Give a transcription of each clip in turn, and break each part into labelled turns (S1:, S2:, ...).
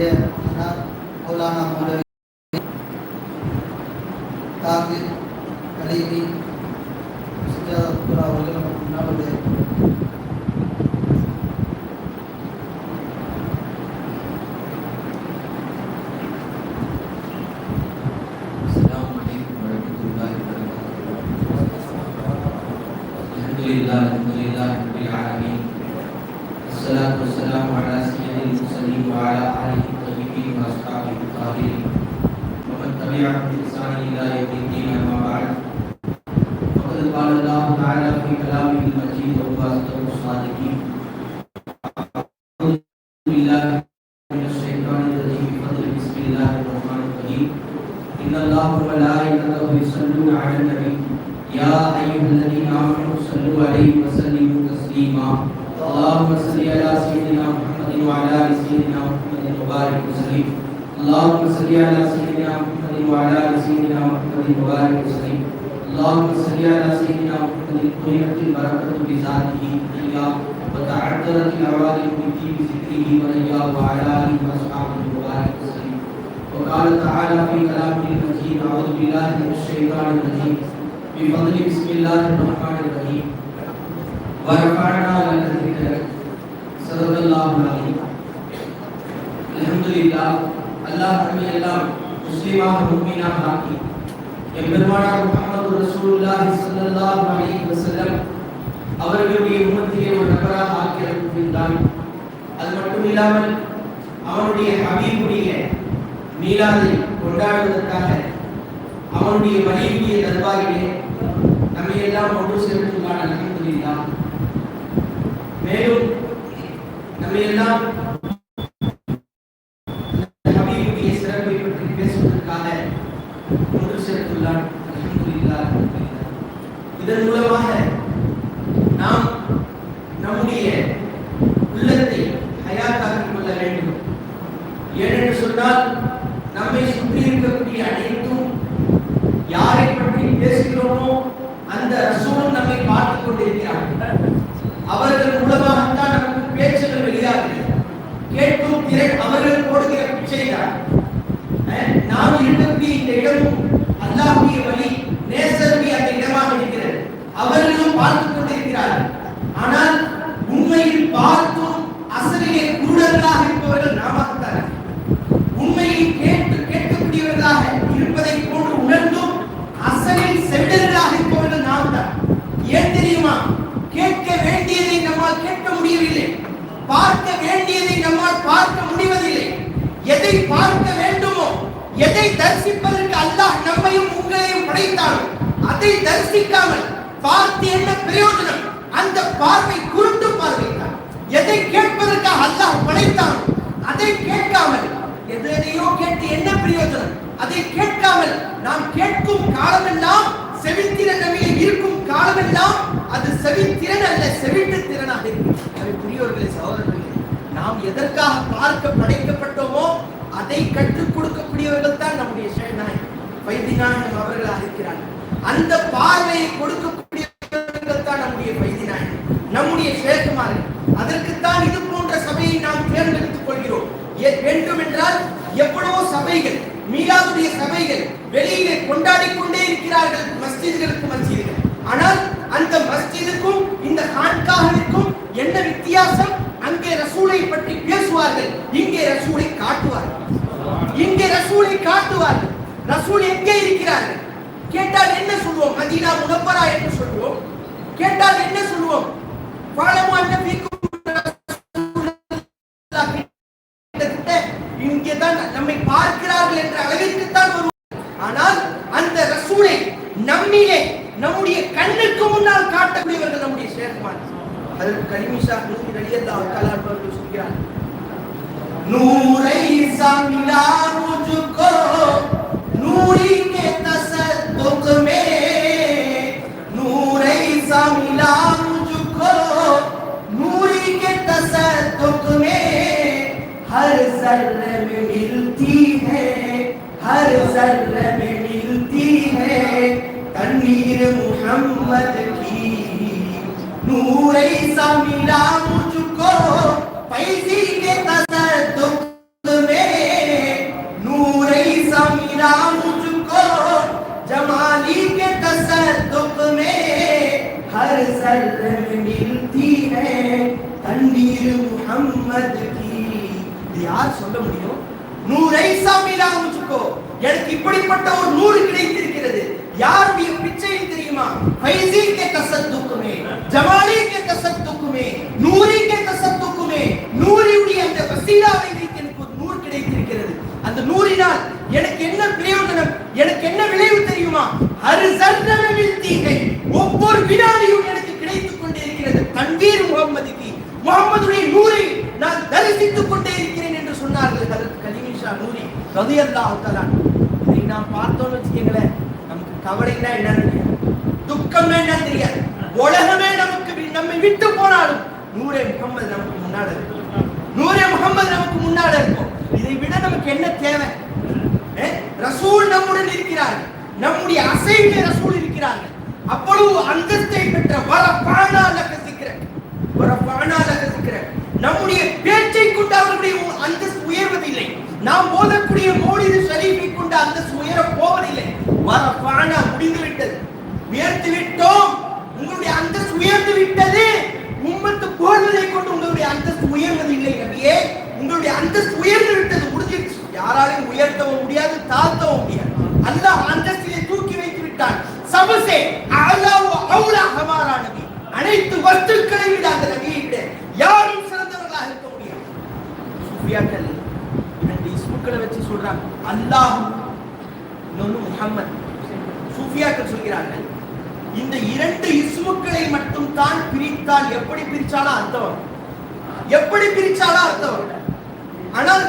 S1: நம்முடைய மௌலானா மௌலவி
S2: تبعهم الله تعالى في كلامه المجيد وهو أصدق الصادقين أعوذ بالله من الشيطان الرجيم. بفضل بسم الله الرحمن الرحيم. إن الله وملائكته يصلون على النبي. يا أيها الذين آمنوا صلوا عليه وسلموا تسليما. اللهم صل على سيدنا محمد وعلى آل سيدنا محمد وبارك وسلم. اللهم صل على سيدنا محمد وعلى سيدنا محمد وبارك وسلم اللهم صل على سيدنا محمد طيبت البركة بذاته حيا وتعذرت العوالم به بذكره وليا وعلى آله وأصحابه وبارك وسلم وقال تعالى في كلامه المجيد أعوذ بالله من الشيطان الرجيم بفضل بسم الله الرحمن الرحيم ورفعنا لك ذكرك صدق الله العظيم الحمد لله अल्लाह हमें अल्लाह முஸ்லிமாக முக்மீனாக ஆக்கி எம்பெருமானார் முகமது ரசூலுல்லாஹி ஸல்லல்லாஹு அலைஹி வஸல்லம் அவர்களுடைய உம்மத்திலே ஒரு நபராக ஆக்கி அனுப்பியிருந்தான் அது மட்டும் இல்லாமல் அவனுடைய ஹபீபுடைய மீலாதை கொண்டாடுவதற்காக அவனுடைய மனைவிய தர்பாரிலே நம்மை எல்லாம் ஒன்று சேர்த்துள்ளான அலமதுல்லா மேலும் நம்மை எல்லாம் ஹபீபுடைய சிறப்பை பற்றி பேசுவதற்காக ஒன்று சேர்த்துள்ளான் அலமதுல்லா இதன் மூலமாக நாம் நம்முடைய உள்ளத்தை ஹயாத்தாக்கிக் கொள்ள வேண்டும் ஏனென்று சொன்னால் நம்மை சுற்றி இருக்கக்கூடிய அனைத்தும் யாரை பற்றி பேசுகிறோமோ அந்த ரசூலும் நம்மை பார்த்துக் கொண்டிருக்கிறார்கள். அவர்கள் மூலமாகத்தான் நமக்கு பேச்சுகள் வெளியாகிறது. கேட்கும் திறன் அவர்கள் போடுகிற பிச்சைதான். நாம் இருக்கக்கூடிய இந்த இடமும் அல்லாஹ்வுடைய வழி பார்க்க வேண்டியதை நம்மால் பார்க்க முடிவதில்லை. எதை பார்க்க வேண்டுமோ எதை தரிசிப்பதற்கு அல்லாஹ் நம்மையும் உங்களையும் படைத்தாலும் அதை தரிசிக்காமல் பார்த்து என்ன பிரயோஜனம்? அந்த பார்வை குருட்டு பார்வை எதை கேட்பதற்காக அல்லாஹ் படைத்தானோ அதை கேட்காமல் எதையோ கேட்டு என்ன பிரயோஜனம்? அதை கேட்காமல் நாம் கேட்கும் காலமெல்லாம் செவித்திறன் நம்மிலே இருக்கும் காலமெல்லாம் அது செவித்திறன் அல்ல செவிட்டு திறனாக இருக்கும் அது புரியோர்களே சகோதரர்களே நாம் எதற்காக பார்க்க படைக்கப்பட்டோமோ அதை கற்றுக் கொடுக்கக்கூடியவர்கள் தான் நம்முடைய சேனாய் வைத்தியநாயகம் அவர்களாக இருக்கிறார்கள் அந்த பார்வையை கொடுக்கக்கூடியவர்கள் தான் நம்முடைய வைத்தியநாயகம் நம்முடைய ஷேகுமார்கள் அதற்குத்தான் இது போன்ற சபையை நாம் தேர்ந்தெடுத்துக் கொள்கிறோம். வேண்டும் என்றால் எவ்வளவோ சபைகள் மீலாதுடைய சபைகள் வெளியிலே கொண்டாடி கொண்டே இருக்கிறார்கள் மஸ்ஜிதுகள் ஆனால் அந்த மஸ்ஜிதுக்கும் இந்த கான்காவிற்கும் என்ன வித்தியாசம் அங்கே ரசூலை பற்றி பேசுவார்கள் இங்கே ரசூலை காட்டுவார்கள் இங்கே ரசூலை காட்டுவார்கள் ரசூல் எங்கே இருக்கிறார்கள்? கேட்டால் என்ன சொல்லுவோம் மதீனா முனப்பரா என்று சொல்லுவோம் கேட்டால் என்ன சொல்லுவோம் பாலமு அன்னபிக்கும் मिलती है, हर सर में मिलती है। तनवीर मोहम्मद की नूर ऐसा मिला मुझको पैसी के तसर में। नूर ऐसा मिला मुझको, जमाली के तसर में। हर जर्र में मिलती है, तनवीर मोहम्मद की। याद सुन लो நூறை சாமியிலாக முச்சுக்கோ எனக்கு இப்படிப்பட்ட ஒரு நூறு கிடைத்திருக்கிறது. யாருடைய பிச்சை தெரியுமா? ஃபைசி கே தசத்துக்குமே ஜமாலி கே தசத்துக்குமே நூரி கே தசத்துக்குமே நூரியுடைய அந்த வசீலாவை வைத்து எனக்கு ஒரு நூறு கிடைத்திருக்கிறது. அந்த நூறினால் எனக்கு என்ன பிரயோஜனம்? எனக்கு என்ன விளைவு தெரியுமா? அரு சர்ணமில் ஒவ்வொரு வினாடியும் எனக்கு கிடைத்துக் கொண்டே இருக்கிறது தன்வீர் முகம்மதுக்கு. முகம்மதுடைய நூரை நான் தரிசித்துக் கொண்டே இருக்கிறேன். கலிமிஷா நூரி ரலியல்லாஹு தஆலா இதை நாம் பார்த்தோம்னு வச்சுக்கீங்களேன் நமக்கு கவலைனா என்ன துக்கம் என்ன தெரியாது. உலகமே நமக்கு நம்மை விட்டு போனாலும் நூரே முகம்மது நமக்கு முன்னாடி இருக்கும். நூரே முகம்மது நமக்கு முன்னாடி இருக்கும். இதை விட நமக்கு என்ன தேவை? ரசூல் நம்முடன் இருக்கிறார்கள். நம்முடைய அசைவிலே ரசூல் இருக்கிறார்கள். அவ்வளவு அந்தஸ்தை பெற்ற வர பாடால கசிக்கிற வர பாடால கசிக்கிற நம்முடைய பேச்சை கொண்டு அவர்களுடைய உ- அந்தஸ்து உயர்வதில்லை நாம் ஓதக்கூடிய மோடிது ஷரீஃபை கொண்டு அந்த உயர போவதில்லை. வர பாடா முடிந்து விட்டது உயர்த்தி விட்டோம் உங்களுடைய அந்தஸ்து உயர்ந்து விட்டது உம்மத்து புகழ்வதை கொண்டு உங்களுடைய அந்தஸ்து உயர்வதில்லை நபியே. உங்களுடைய அந்தஸ்து உயர்ந்து விட்டது முடிஞ்சிருச்சு யாராலையும் உயர்த்தவும் முடியாது தாழ்த்தவும் முடியாது. அல்லாஹ் அந்தஸ்திலே தூக்கி வைத்து விட்டான். சபசே அல்லாஹ் அவுலா ஹமாரா நபி. அனைத்து வஸ்துக்களை விட அந்த நபியை விட யாரும் சிறந்தவர்களாக இருக்க முடியாது சூஃபியாக்கள் இரண்டு இஸ்முக்களை வச்சு சொல்றாங்க அல்லாஹ் இன்னொன்னு முஹம்மத் சூஃபியாக்கள் சொல்கிறார்கள் இந்த இரண்டு இஸ்முக்களை மட்டும் தான் பிரித்தால் எப்படி பிரிச்சாலும் அர்த்தம் வரும். எப்படி பிரிச்சாலும் அர்த்தம் வரும். ஆனால்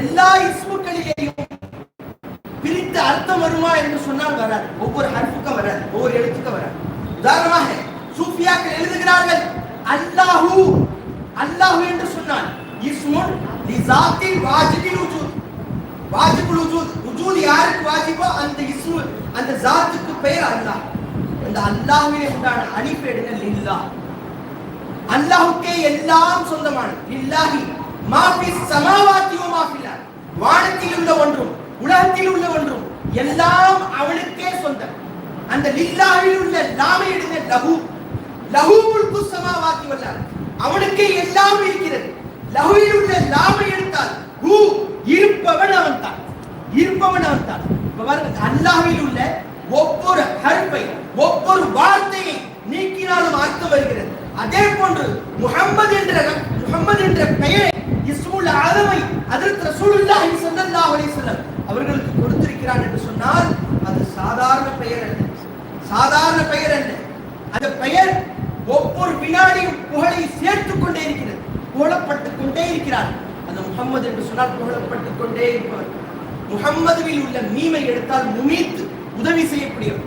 S2: எல்லா இஸ்முக்களிலேயும் பிரித்து அர்த்தம் வருமா என்று வராது. ஒவ்வொரு ஹர்ஃபுக்கும் வராது. ஒவ்வொரு எழுத்துக்கும் வராது. உதாரணமாக சூஃபியாக்கள் எழுதுகிறார்கள். அல்லாஹு அல்லாஹு என்று சொன்னால் இஸ்முன் லிசாத்தி வாஜிபில் உஜூத் வாஜிபுல் உஜூத் உஜூத் யாருக்கு வாஜிபோ? அந்த இஸ்மு அந்த ஜாத்துக்கு பெயர் அல்லாஹ். அந்த அல்லாஹ்விலே உண்டான அலிஃப் எடுங்க அல்லாஹுக்கே எல்லாம் சொந்தமானது. லில்லாஹி மாஃபி சமாவாத்தியோ வ வானத்தில் உள்ள ஒன்றும் உலகத்தில் உள்ள ஒன்றும் எல்லாம் அவனுக்கே சொந்தம். அந்த லில்லாவில் உள்ள லாமை எடுங்க லகு லகு முல்கு சமாவாக்கி வல் அவனுக்கே எல்லாம் இருக்கிறது. லகுவில் உள்ள லாமை எடுத்தால் ஹூ இருப்பவன் அவன் தான் இருப்பவன் அவன் தான் இப்ப பாருங்க அல்லாஹ்வில் உள்ள ஒவ்வொரு ஹர்பை ஒவ்வொரு வார்த்தையை நீக்கினாலும் அர்த்தம் வருகிறது. அதே போன்று முகம்மது என்ற முகம்மது என்ற பெயரை இஸ்முல் ஆதமை அதற்கு ரசூலுல்லாஹி ஸல்லல்லாஹு அலைஹி வஸல்லம் அவர்களுக்கு கொடுத்திருக்கிறான் என்று சொன்னால் அது சாதாரண பெயர் அல்ல. சாதாரண பெயர் அல்ல. அந்த பெயர் ஒவ்வொரு வினாடியும் புகழை சேர்த்துக் கொண்டே இருக்கிறது. புகழப்பட்டுக் கொண்டே இருக்கிறார். அந்த முகம்மது என்று சொன்னால் புகழப்பட்டுக் கொண்டே இருப்பவர். முகம்மதுவில் உள்ள மீமை எடுத்தால் முமீத்து உதவி செய்யக்கூடியவர்.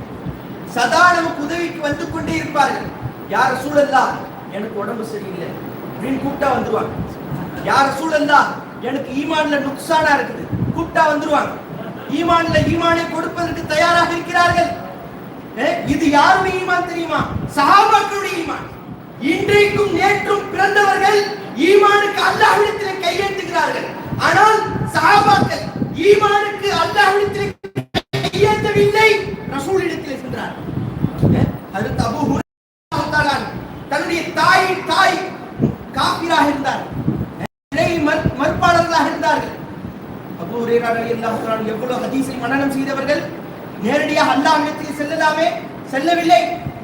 S2: சதா நமக்கு உதவிக்கு வந்து கொண்டே இருப்பார்கள். யார் சூழல்லா எனக்கு உடம்பு சரியில்லை. அப்படின்னு கூப்பிட்டா வந்துருவாங்க. யார் சூழல்லா எனக்கு ஈமான்ல நுக்சானா இருக்குது. கூப்பிட்டா வந்துருவாங்க. ஈமான்ல ஈமானை கொடுப்பதற்கு தயாராக இருக்கிறார்கள். இது யாருடைய ஈமான் தெரியுமா? சஹாபாக்களுடைய ஈமான். இன்றைக்கும் நேற்றும் பிறந்தவர்கள் ஈமானுக்கு அல்லாஹ்விடத்திலே கையெழுத்துகிறார்கள் ஆனால் சஹாபாக்கள் ஈமானுக்கு அல்லாஹ்விடத்திலே கையேந்தவில்லை. ரசூலிடத்திலே சென்றார் அதற்கு அபு ஹுரைரா தன்னுடைய தாய் தாய் காபிராக இருந்தார் இறை மற்- மறுப்பாளர்களாக இருந்தார்கள். அபூ ஹுரைரா எவ்வளவு ஹதீஸை மனனம் செய்தவர்கள் நேரடியாக அல்லாஹிடத்தில் செல்லலாமே? செல்லவில்லை.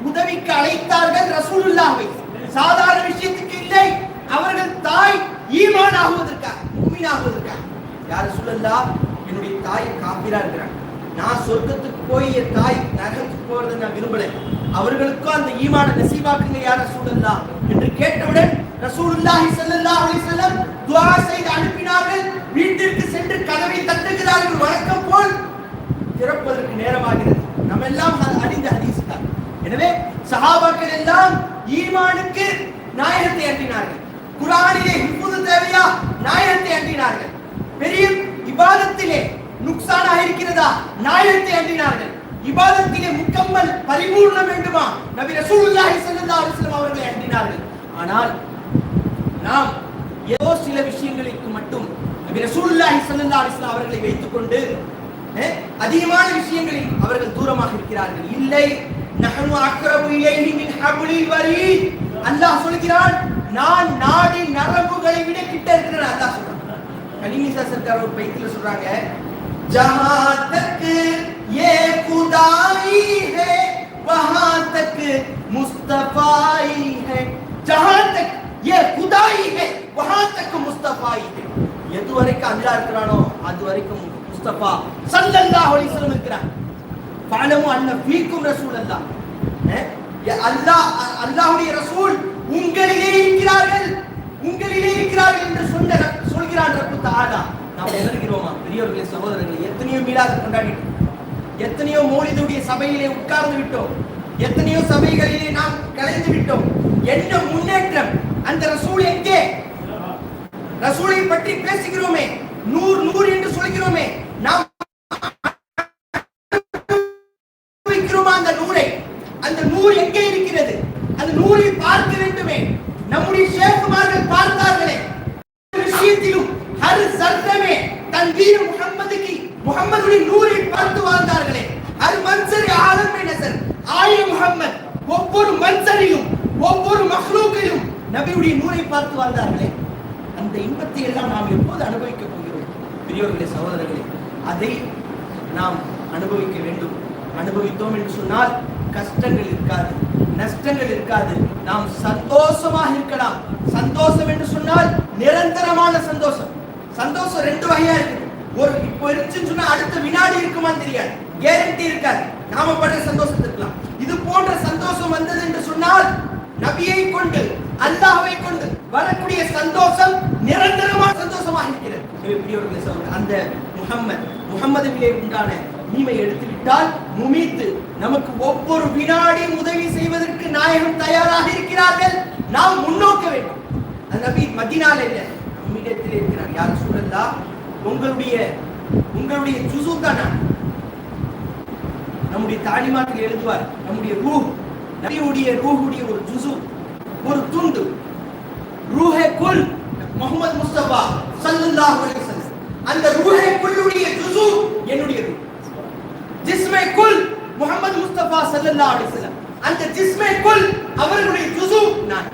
S2: உதவிக்கு அழைத்தார்கள் ரசூலுல்லாஹ்வை. சாதாரண விஷயத்துக்கு இல்லை. அவர்கள் தாய் ஈமான் ஆகுவதற்காக முஃமின் ஆகுவதற்காக யார் சொல்லல்லா என்னுடைய தாய் காபிரா இருக்கிறாங்க. நான் சொர்க்கத்துக்கு போய் என் தாய் நரகத்துக்கு போறதை நான் விரும்பலை. அவர்களுக்கும் அந்த ஈமான நசீபாக்குங்க யார் ரசூலுல்லா என்று கேட்டவுடன் ரசூலுல்லாஹி ஸல்லல்லாஹு அலைஹி வஸல்லம் துஆ செய்து அனுப்பினார்கள். வீட்டிற்கு சென்று கதவை தட்டுகிறார்கள். வழக்கம் போல் திறப்பதற்கு நேரமாகிறது. நம்ம எல்லாம் அறிந்த ஹதீஸ் தான் எனவே சஹாபாக்கள் எல்லாம் ஈமானுக்கு நாயகத்தை அண்டினார்கள். குரானிலே இப்போது தேவையா? நாயகத்தை அண்டினார்கள். பெரிய இபாதத்திலே நுக்சானாக இருக்கிறதா? நாயகத்தை அண்டினார்கள். இபாதத்திலே முக்கம்மல் பரிபூர்ணம் வேண்டுமா? நபி ரசூலுல்லாஹி ஸல்லல்லாஹு அலைஹி வஸல்லம் அவர்களை அண்டினார்கள். ஆனால் நாம் ஏதோ சில விஷயங்களுக்கு மட்டும் ரசூல்லாஹி சல்லல்லாஹு அலைஹி அவர்களை வைத்துக்கொண்டு அதிகமான விஷயங்களில் அவர்கள் தூரமாக இருக்கிறார்கள். இல்லை நஹனு அக்ரபு இலைஹி மின் ஹப்லில் வரீத் அல்லாஹ் நான் நாடி நரம்புகளை விட கிட்ட இருக்கிறேன் அல்லாஹ் சொல்றான். கனிமி சொல்றாங்க ஜஹா ஏ குதாயி ஹே வஹா தக் ஏ குதாயி ஹே. எது வரைக்கும் அல்லா இருக்கிறானோ அது வரைக்கும் முஸ்தபா சல்லல்லா அலைஹி வஸல்லம் இருக்கிறான் ஃபஅலமு அன்ன ஃபீக்கும் ரசூலல்லாஹ். அல்லா ய- அல்லாஹ் ரசூல் உங்களிலே இருக்கிறார்கள். உங்களிலே இருக்கிறார்கள் என்று சொன்ன சொல்கிறான் ரப்பு தஆலா. நாம் உணர்கிறோமா பெரியவர்களே சகோதரர்களே எத்தனையோ மீளாது கொண்டாடிட்டோம் எத்தனையோ மௌலிதுடைய சபையிலே உட்கார்ந்து விட்டோம். எத்தனையோ சபைகளிலே நாம் கலைந்து விட்டோம். என்ன முன்னேற்றம்? அந்த ரசூல் எங்கே? ரசூலை பற்றி பேசுகிறோமே. நூறு நூறு என்று சொல்கிறோமே. நாம் அந்த நூரை அந்த நூறு எங்கே இருக்கிறது? அந்த நூரை பார்க்க வேண்டுமே. நம்முடைய ஷேகுமார்கள் பார்த்தார்களே. விஷயத்திலும் ஹர் சர்தமே தன் வீர முகம்மதுக்கு முகம்மதுடைய நூரை பார்த்து வாழ்ந்தார்களே. அது மன்சரி ஆலமே நசர் ஆய முகம்மது ஒவ்வொரு மன்சரையும் ஒவ்வொரு மஹ்லூக்கிலும் நபியுடைய நூரை பார்த்து வாழ்ந்தார்களே. அந்த இன்பத்தை எல்லாம் நாம் எப்போது அனுபவிக்க போகிறோம்? பெரியோர்களே சகோதரர்களே அதை நாம் அனுபவிக்க வேண்டும். அனுபவித்தோம் என்று சொன்னால் கஷ்டங்கள் இருக்காது. நஷ்டங்கள் இருக்காது. நாம் சந்தோஷமாக இருக்கலாம். சந்தோஷம் என்று சொன்னால் நிரந்தரமான சந்தோஷம். சந்தோஷம் ரெண்டு வகையா இருக்கு ஒரு இப்போ இருந்துச்சுன்னு சொன்னா அடுத்த வினாடி இருக்குமான்னு தெரியாது. கேரண்டி இருக்காது. நாம படுற சந்தோஷம் இருக்கலாம். இது போன்ற சந்தோஷம் வந்தது என்று சொன்னால் நபியை கொண்டு அல்லாஹை கொண்டு வரக்கூடிய சந்தோஷம் நிரந்தரமான சந்தோஷமாக இருக்கிறது எனவே பெரியவர்களை சொல்லுங்க அந்த முகம்மது முகம்மதுவிலே உண்டான மீமை எடுத்துவிட்டால் முமித்து நமக்கு ஒவ்வொரு வினாடியும் உதவி செய்வதற்கு நாயகம் தயாராக இருக்கிறார்கள். நாம் முன்னோக்க வேண்டும். அந்த நபி மதினால இல்ல நம்மிடத்தில் இருக்கிறார். யார் சூழல்லா? உங்களுடைய உங்களுடைய ஜுசு தானா? நம்முடைய தாலிமாத்தில் எழுதுவார் நம்முடைய ரூஹ் நபியுடைய ரூஹுடைய ஒரு ஜுசு ஒரு துண்டு. ரூஹே குல் முகமது முஸ்தபா. ஸல்லல்லாஹு அந்த ரூஹே குல்லுடைய ஜுசு என்னுடையது. ஜிஸ்மே குல் முகமது முஸ்தபா சல்லல்லா அலைஹி அந்த ஜிஸ்மே குல் அவர்களுடைய ஜுசு நான்.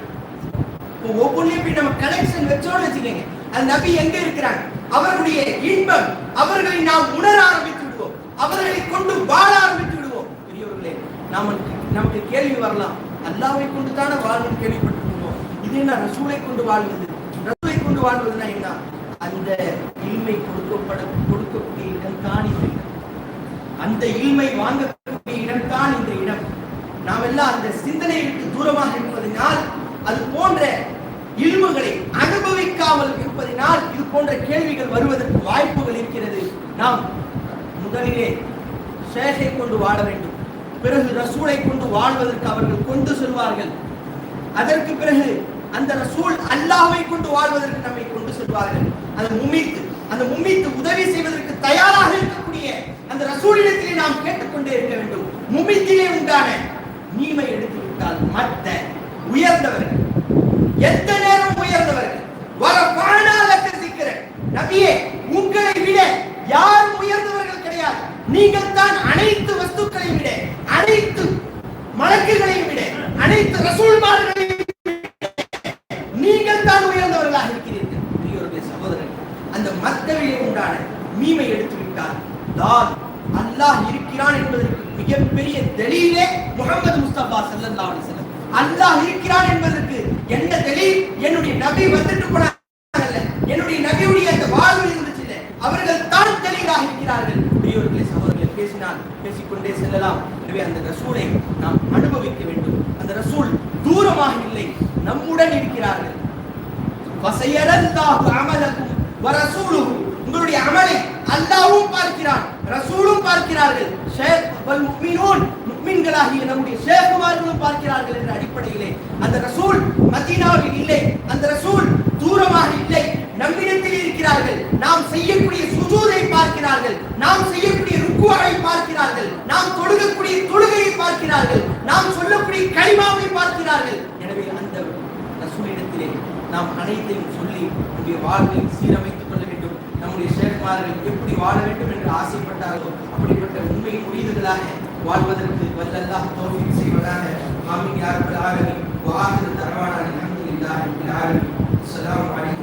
S2: ஒவ்வொன்றையும் இப்படி நம்ம கனெக்ஷன் வச்சோன்னு வச்சுக்கோங்க. அந்த நபி எங்க இருக்கிறாங்க? அவர்களுடைய இன்பம் அவர்களை நாம் உணர ஆரம்பித்து விடுவோம். அவர்களை கொண்டு வாழ ஆரம்பித்து விடுவோம். பெரியவர்களே நமக்கு நமக்கு கேள்வி வரலாம். அல்லாவை கொண்டு தானே வாழ்வு கேள்விப்பட்டிருக்கோம். இது என்ன ரசூலை கொண்டு வாழ்வது ரசூலை கொண்டு வாழ்வதுன்னா என்ன? அந்த இல்மை கொடுக்கப்பட கொடுக்கக்கூடிய இடம் தான் இந்த இடம். அந்த இல்மை வாங்கக்கூடிய இடம் தான் இந்த இடம். நாம் எல்லாம் அந்த சிந்தனையை விட்டு தூரமாக இருப்பதனால் அது போன்ற இல்முகளை அனுபவிக்காமல் இருப்பதினால் இது போன்ற கேள்விகள் வருவதற்கு வாய்ப்புகள் இருக்கிறது. நாம் முதலிலே ஷேகை கொண்டு வாழ வேண்டும். பிறகு ரசூலை கொண்டு வாழ்வதற்கு அவர்கள் கொண்டு செல்வார்கள். அதற்கு பிறகு அந்த ரசூல் அல்லாஹை கொண்டு வாழ்வதற்கு நம்மை கொண்டு செல்வார்கள். அந்த மும்மித்து அந்த மும்மித்து உதவி செய்வதற்கு தயாராக இருக்கக்கூடிய அந்த ரசூலிடத்திலே நாம் கேட்டுக்கொண்டே இருக்க வேண்டும். மும்மித்திலே உண்டான நீமை எடுத்து விட்டால் மத்த உயர்ந்தவர்கள் எந்த நேரம் உயர்ந்தவர்கள் வர பானாலக்க சிக்கிற நபியே உங்களை விட யாரும் உயர்ந்தவர்கள் கிடையாது. நீங்கள் தான் அனைத்து வஸ்துக்களையும் விட அனைத்து மலக்குகளையும் விட அனைத்து ரசூல்மார்கள் வெளியிலே முகமது முஸ்தபா ஸல்லல்லாஹு அல்லாஹ் இருக்கிறான் என்பதற்கு என்ன தெளிவு என்னுடைய நபி வந்துட்டு போனாங்கல்ல என்னுடைய நபியுடைய அந்த வாழ்வு இருந்துச்சு அவர்கள் தான் தெளிவாக இருக்கிறார்கள். பெரியவர்களை சகோதரர்கள் பேசினால் பேசிக்கொண்டே செல்லலாம். எனவே அந்த ரசூலை நாம் அனுபவிக்க வேண்டும். அந்த ரசூல் தூரமாக இல்லை. நம்முடன் இருக்கிறார்கள். வசையரல்லாஹு அமலக்கும் வரசூலுஹு உங்களுடைய அமலை அல்லாவும் பார்க்கிறான். ரசூலும் பார்க்கிறார்கள். ஷேக் வல் முஃமினூன். முஃமின்களாகிய நம்முடைய சேகுமார்களும் பார்க்கிறார்கள் என்ற அடிப்படையிலே. அந்த ரசூல் மதீனாவில் இல்லை. அந்த ரசூல் தூரமாக இல்லை. நம்மிடத்தில் இருக்கிறார்கள். நாம் செய்யக்கூடிய சுதூரை பார்க்கிறார்கள். நாம் செய்யக்கூடிய ருக்குவாவை பார்க்கிறார்கள். நாம் தொழுகக்கூடிய தொழுகையை பார்க்கிறார்கள். நாம் சொல்லக்கூடிய கலிமாவை பார்க்கிறார்கள். எனவே அந்த ரசூலிடத்திலே நாம் அனைத்தையும் சொல்லி நம்முடைய வாழ்வை சீரமைத்துக் கொள்ள வேண்டும். நம்முடைய ஷேக்மார்கள் எப்படி வாழ வேண்டும் என்று ஆசைப்பட்டார்களோ அப்படிப்பட்ட உண்மை முடிவுகளாக வாழ்வதற்கு வல்ல அல்லாஹ் தௌஃபீக் செய்வதாக ஆமீன் யா ரப்பல் ஆலமீன் வஆஹிரு தஅவானா அல்ஹம்துலில்லாஹி ரப்பில் ஆலமீன் அஸ்ஸலாமு அலைக்கும்